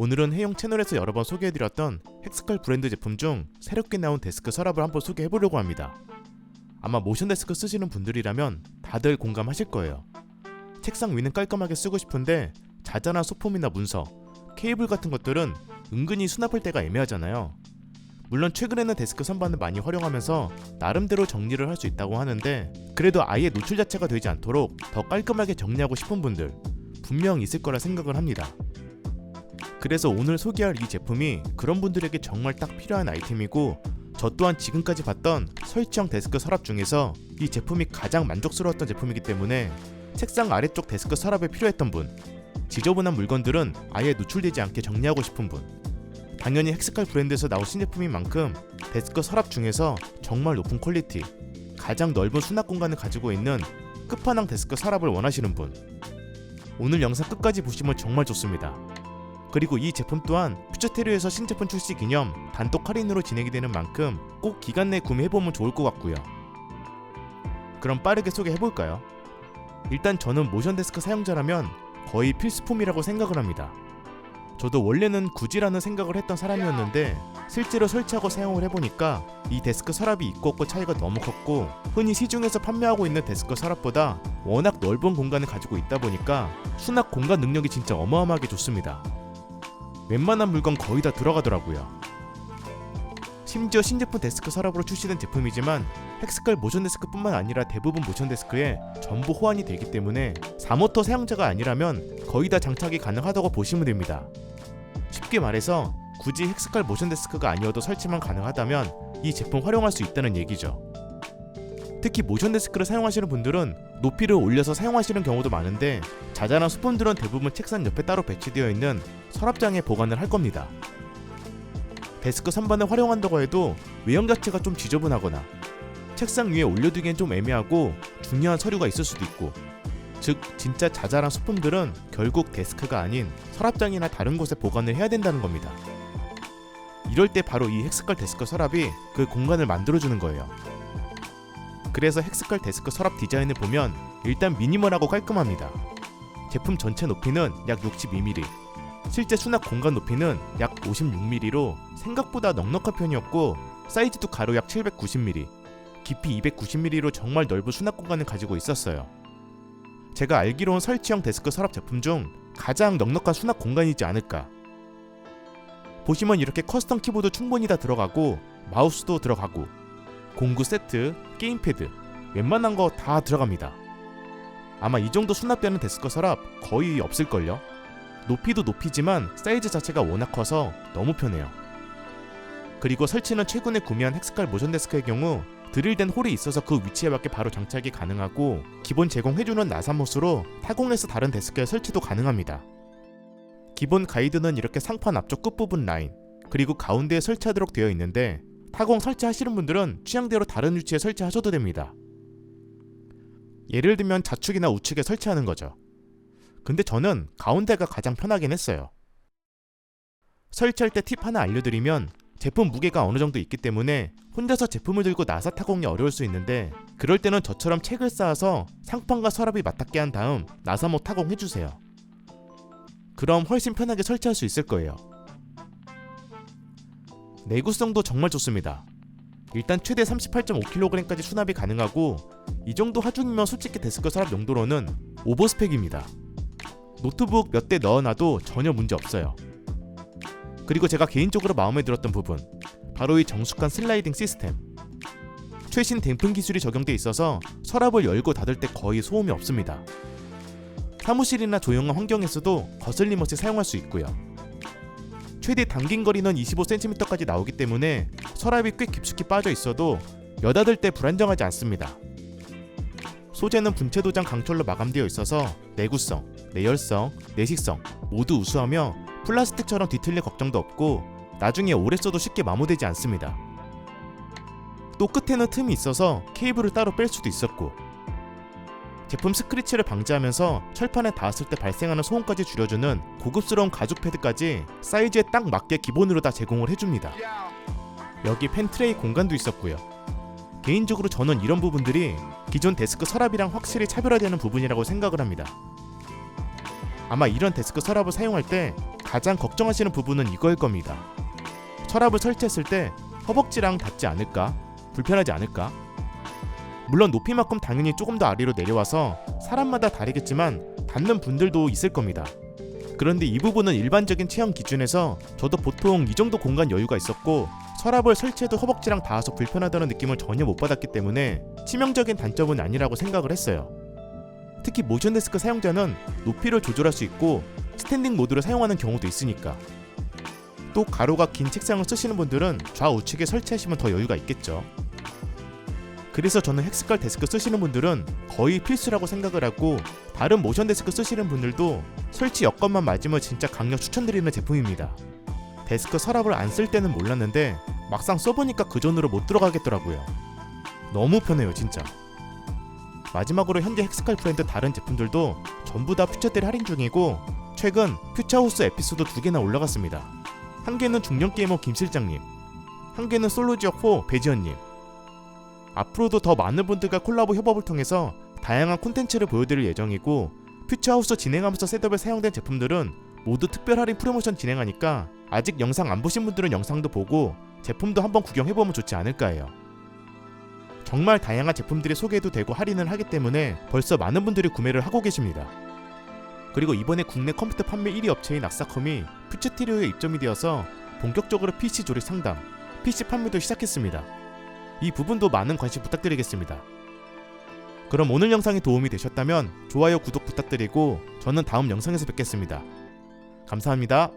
오늘은 해용 채널에서 여러 번 소개해드렸던 헥스칼 브랜드 제품 중 새롭게 나온 데스크 서랍을 한번 소개해보려고 합니다. 아마 모션 데스크 쓰시는 분들이라면 다들 공감하실 거예요. 책상 위는 깔끔하게 쓰고 싶은데 자잘한 소품이나 문서, 케이블 같은 것들은 은근히 수납할 때가 애매하잖아요. 물론 최근에는 데스크 선반을 많이 활용하면서 나름대로 정리를 할 수 있다고 하는데 그래도 아예 노출 자체가 되지 않도록 더 깔끔하게 정리하고 싶은 분들 분명 있을 거라 생각을 합니다. 그래서 오늘 소개할 이 제품이 그런 분들에게 정말 딱 필요한 아이템이고 저 또한 지금까지 봤던 설치형 데스크 서랍 중에서 이 제품이 가장 만족스러웠던 제품이기 때문에 책상 아래쪽 데스크 서랍에 필요했던 분 지저분한 물건들은 아예 노출되지 않게 정리하고 싶은 분 당연히 헥스칼 브랜드에서 나온 신제품인 만큼 데스크 서랍 중에서 정말 높은 퀄리티 가장 넓은 수납 공간을 가지고 있는 끝판왕 데스크 서랍을 원하시는 분 오늘 영상 끝까지 보시면 정말 좋습니다 그리고 이 제품 또한 퓨처테리오에서 신제품 출시 기념 단독 할인으로 진행이 되는 만큼 꼭 기간 내에 구매해보면 좋을 것 같고요. 그럼 빠르게 소개해볼까요? 일단 저는 모션 데스크 사용자라면 거의 필수품이라고 생각을 합니다. 저도 원래는 굳이라는 생각을 했던 사람이었는데 실제로 설치하고 사용을 해보니까 이 데스크 서랍이 있고 없고 차이가 너무 컸고 흔히 시중에서 판매하고 있는 데스크 서랍보다 워낙 넓은 공간을 가지고 있다 보니까 수납 공간 능력이 진짜 어마어마하게 좋습니다. 웬만한 물건 거의 다 들어가더라고요. 심지어 신제품 데스크 서랍으로 출시된 제품이지만 헥스칼 모션 데스크뿐만 아니라 대부분 모션 데스크에 전부 호환이 되기 때문에 4모터 사용자가 아니라면 거의 다 장착이 가능하다고 보시면 됩니다. 쉽게 말해서 굳이 헥스칼 모션 데스크가 아니어도 설치만 가능하다면 이 제품 활용할 수 있다는 얘기죠. 특히 모션 데스크를 사용하시는 분들은 높이를 올려서 사용하시는 경우도 많은데 자잘한 소품들은 대부분 책상 옆에 따로 배치되어 있는 서랍장에 보관을 할 겁니다. 데스크 선반을 활용한다고 해도 외형 자체가 좀 지저분하거나 책상 위에 올려두기엔 좀 애매하고 중요한 서류가 있을 수도 있고 즉 진짜 자잘한 소품들은 결국 데스크가 아닌 서랍장이나 다른 곳에 보관을 해야 된다는 겁니다. 이럴 때 바로 이 헥스칼 데스크 서랍이 그 공간을 만들어주는 거예요. 그래서 헥스칼 데스크 서랍 디자인을 보면 일단 미니멀하고 깔끔합니다. 제품 전체 높이는 약 62mm, 실제 수납 공간 높이는 약 56mm로 생각보다 넉넉한 편이었고 사이즈도 가로 약 790mm, 깊이 290mm로 정말 넓은 수납 공간을 가지고 있었어요. 제가 알기로는 설치형 데스크 서랍 제품 중 가장 넉넉한 수납 공간이지 않을까. 보시면 이렇게 커스텀 키보드 충분히 다 들어가고 마우스도 들어가고 공구 세트, 게임패드 웬만한 거 다 들어갑니다. 아마 이 정도 수납되는 데스크 서랍 거의 없을걸요? 높이도 높이지만 사이즈 자체가 워낙 커서 너무 편해요. 그리고 설치는 최근에 구매한 헥스칼 모션 데스크의 경우 드릴된 홀이 있어서 그 위치에 맞게 바로 장착이 가능하고 기본 제공해주는 나사못으로 타공해서 다른 데스크에 설치도 가능합니다. 기본 가이드는 이렇게 상판 앞쪽 끝부분 라인 그리고 가운데에 설치하도록 되어 있는데 타공 설치하시는 분들은 취향대로 다른 위치에 설치하셔도 됩니다. 예를 들면 좌측이나 우측에 설치하는 거죠. 근데 저는 가운데가 가장 편하긴 했어요. 설치할 때 팁 하나 알려드리면 제품 무게가 어느 정도 있기 때문에 혼자서 제품을 들고 나사 타공이 어려울 수 있는데 그럴 때는 저처럼 책을 쌓아서 상판과 서랍이 맞닿게 한 다음 나사모 타공해주세요. 그럼 훨씬 편하게 설치할 수 있을 거예요. 내구성도 정말 좋습니다. 일단 최대 38.5kg까지 수납이 가능하고 이 정도 하중이면 솔직히 데스크 서랍 용도로는 오버스펙입니다. 노트북 몇 대 넣어놔도 전혀 문제 없어요. 그리고 제가 개인적으로 마음에 들었던 부분 바로 이 정숙한 슬라이딩 시스템. 최신 댐핑 기술이 적용돼 있어서 서랍을 열고 닫을 때 거의 소음이 없습니다. 사무실이나 조용한 환경에서도 거슬림 없이 사용할 수 있고요. 최대 당긴 거리는 25cm까지 나오기 때문에 서랍이 꽤 깊숙이 빠져 있어도 여닫을 때 불안정하지 않습니다. 소재는 분체 도장 강철로 마감되어 있어서 내구성, 내열성, 내식성 모두 우수하며 플라스틱처럼 뒤틀릴 걱정도 없고 나중에 오래 써도 쉽게 마모되지 않습니다. 또 끝에는 틈이 있어서 케이블을 따로 뺄 수도 있었고 제품 스크래치를 방지하면서 철판에 닿았을 때 발생하는 소음까지 줄여주는 고급스러운 가죽 패드까지 사이즈에 딱 맞게 기본으로 다 제공을 해줍니다. 여기 펜트레이 공간도 있었고요. 개인적으로 저는 이런 부분들이 기존 데스크 서랍이랑 확실히 차별화되는 부분이라고 생각을 합니다. 아마 이런 데스크 서랍을 사용할 때 가장 걱정하시는 부분은 이거일 겁니다. 서랍을 설치했을 때 허벅지랑 닿지 않을까? 불편하지 않을까? 물론 높이만큼 당연히 조금 더 아래로 내려와서 사람마다 다르겠지만 닿는 분들도 있을 겁니다. 그런데 이 부분은 일반적인 체형 기준에서 저도 보통 이 정도 공간 여유가 있었고 서랍을 설치해도 허벅지랑 닿아서 불편하다는 느낌을 전혀 못 받았기 때문에 치명적인 단점은 아니라고 생각을 했어요. 특히 모션 데스크 사용자는 높이를 조절할 수 있고 스탠딩 모드를 사용하는 경우도 있으니까. 또 가로가 긴 책상을 쓰시는 분들은 좌우측에 설치하시면 더 여유가 있겠죠. 그래서 저는 헥스컬 데스크 쓰시는 분들은 거의 필수라고 생각을 하고 다른 모션 데스크 쓰시는 분들도 설치 여건만 맞으면 진짜 강력 추천드리는 제품입니다. 데스크 서랍을 안 쓸 때는 몰랐는데 막상 써보니까 그 전으로 못 들어가겠더라고요. 너무 편해요 진짜. 마지막으로 현재 헥스칼 브랜드 다른 제품들도 전부 다 퓨처딜 할인 중이고 최근 퓨처하우스 에피소드 두 개나 올라갔습니다. 한 개는 중년 게이머 김 실장님, 한 개는 솔로지역 4 배지현님. 앞으로도 더 많은 분들과 콜라보 협업을 통해서 다양한 콘텐츠를 보여드릴 예정이고 퓨처하우스 진행하면서 셋업에 사용된 제품들은 모두 특별 할인 프로모션 진행하니까 아직 영상 안 보신 분들은 영상도 보고 제품도 한번 구경해보면 좋지 않을까 해요. 정말 다양한 제품들이 소개도 되고 할인을 하기 때문에 벌써 많은 분들이 구매를 하고 계십니다. 그리고 이번에 국내 컴퓨터 판매 1위 업체인 악사컴이 퓨처티리오에 입점이 되어서 본격적으로 PC 조립 상담, PC 판매도 시작했습니다. 이 부분도 많은 관심 부탁드리겠습니다. 그럼 오늘 영상이 도움이 되셨다면 좋아요, 구독 부탁드리고 저는 다음 영상에서 뵙겠습니다. 감사합니다.